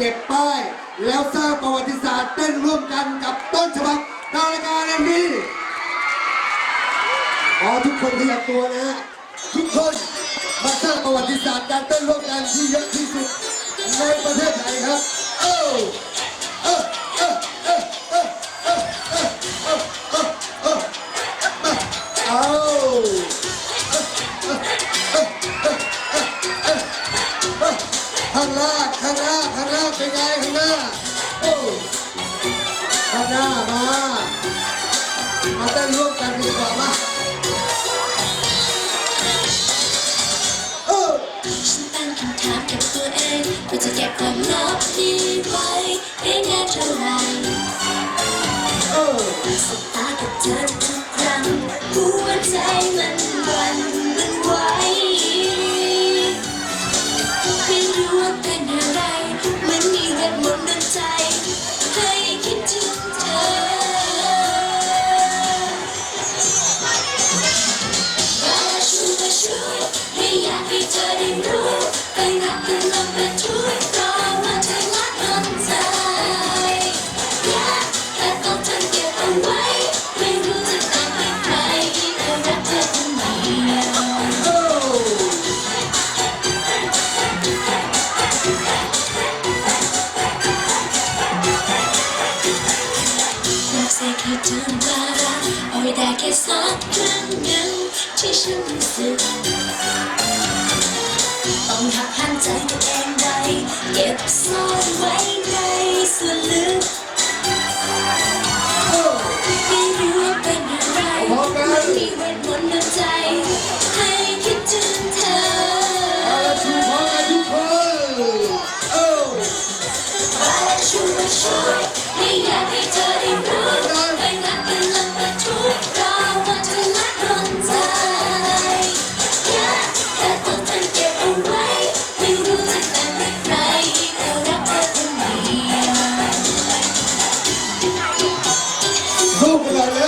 เก็บป้าย แล้วสร้างประวัติศาสตร์เต้นร่วมกันกับต้นฉบับดารายการเอ็มดีขอทุกคนที่ยับตัวนะฮะทุกคนมาสร้างประวัติศาสตร์การเต้นร่วมกันที่เยอะที่สุดในประเทศไทยครับ เอ้ ครัเป็นไงข้หน้โอ้ข้างหน้ามามาเต้นร่วมกันดีกว่ามาเอ้ฉันตั้งคำถามกับตัวเองว่าจะเก็บความลับนี้ไว้ให้แน่เท่าไหร่เอ้สบตากับเธอ Thank you. สักครั้งหนึ่งที่ฉันรู้สึกต้องหักห้ามใจตัวเองไว้เก็บ போட்டிருக்காரு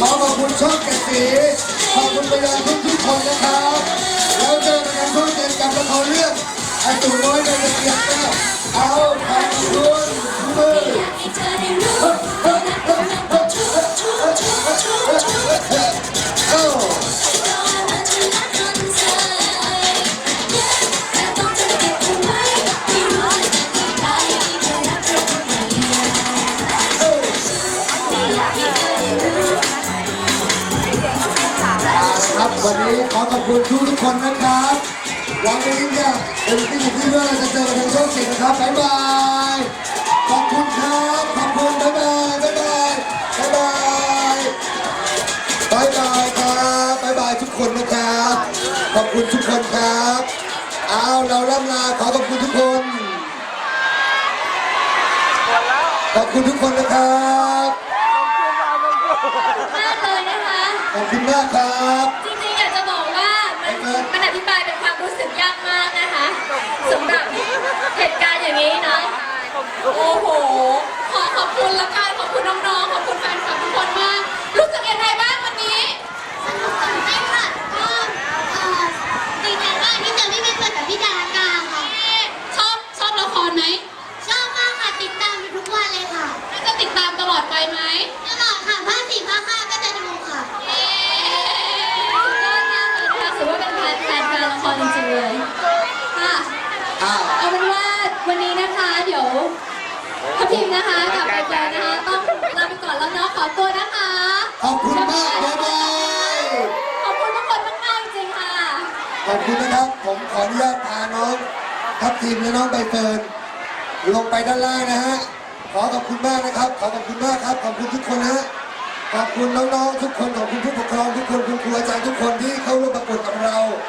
ขอขอบคุณช่องเจ็ดสีขอบคุณไปยานทุกทุกคนนะครับแล้วเจอกันช่องเจนกับละครเรื่องไอตุ่น้อยในเกียรติเอาไอบคุณมือ คุณทุกทุกๆคนนะครับหวังเป็นที่จะเป็นที่อยู่ที่เมื่อเราจะเจอกันทางช่องสี่นะครับบ๊ายบายขอบคุณครับขอบคุณบ๊ายบายบ๊ายบายบ๊ายบายบ๊ายบายครับบ๊ายบายทุกคนนะครับขอบคุณทุกคนครับเอาเราล่ำลาขอขอบคุณทุกคนขอบคุณทุกคนนะครับ มากเลยนะคะ ขอบคุณมากครับ สำหรับเหตุการณ์อย่างนี้เนาะโอ้โห ขอขอบคุณละกันขอบคุณน้องๆ ขอบคุณแฟนคลับทุกคนมาก รู้สึกยังไงบ้างวันนี้ สนุกตื่นเต้นค่ะก็เอ่อดีใจมากที่จะได้ไปเปิดกับพี่ดารากาค่ะ ชอบชอบละครไหมชอบมากค่ะติดตามอยู่ทุกวันเลยค่ะแล้วจะติดตามตลอดไปไหม ตลอดค่ะภาคสี่ภาคห้าก็จะดูค่ะ เย้สุดยอดมากเลยนะคะถือว่าเป็นแฟนแฟนการละครจริงๆเลย เอาเป็นว่าวันนี้นะคะ เดี๋ยวทัพทีมนะคะกับใบเตยนะคะ ต้องลาไปก่อนแล้วเนาะขอตัวนะคะ ขอบคุณมากบ๊ายบายขอบคุณทุกคนมากๆจริงๆค่ะ ขอบคุณนะครับ ผมขออนุญาตพาน้องทัพทีมและน้องใบเฟิร์นลงไปด้านล่างนะฮะ ขอขอบคุณมากนะครับ ขอขอบคุณมากครับ ขอบคุณทุกคนนะฮะ ขอบคุณน้องๆทุกคน ขอบคุณผู้ปกครองทุกคน คุณครูอาจารย์ทุกคนที่เข้าร่วมประกวดกับเรา